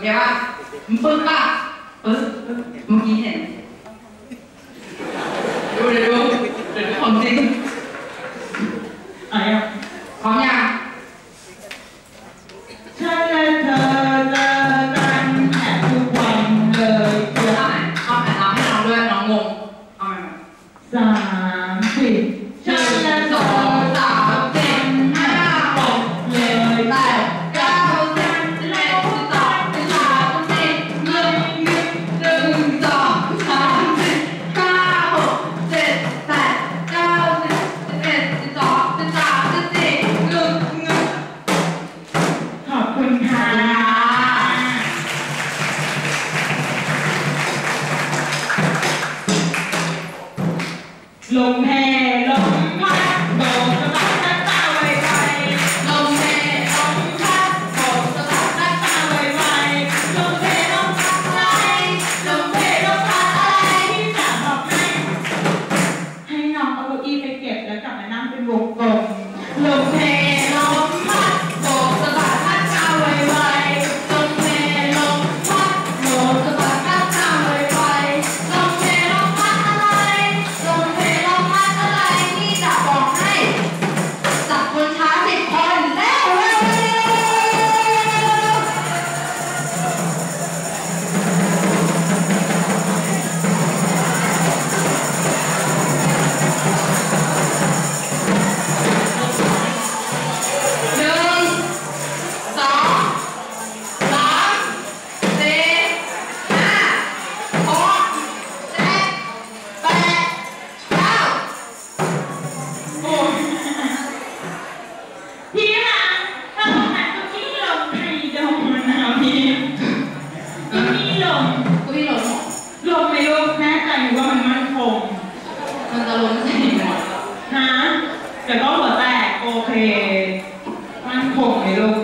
มันปึ๊กป่ะปึ๊กปึ๊กเมื่อกี้เห็นดูเดี๋ยวดูเดี๋ยวดูของจริง อะไรอ่ะ พร้อมยัง ฉันและเธอเจอกันแทบทุกวันเลยเกือบ เอาใหม่เอาใหม่เอาให้น้องด้วยน้องงงเอาใหม่ สามสี่ฉันและเธ ส อ อง ง ลมแห่ลมพัดโบกสะบัดหน้าตาไวๆลมเพลลมพัดโบกสะบัดหน้าตาไวๆลมเพลลมพัดอะไรลมเพลลมพัดอะไรที่จะบอกให้ให้น้องเอาเก้าอี้ไปเก็บแล้วกลับมานั่งเป็นวงกลมลม มก็พี่หลงลมไม่รู้แน่ใจว่ามันมั่นคง มันจะล้มใส่หมดฮะแต่ก็หัวแตกโอเค มั่นคงไหมลูก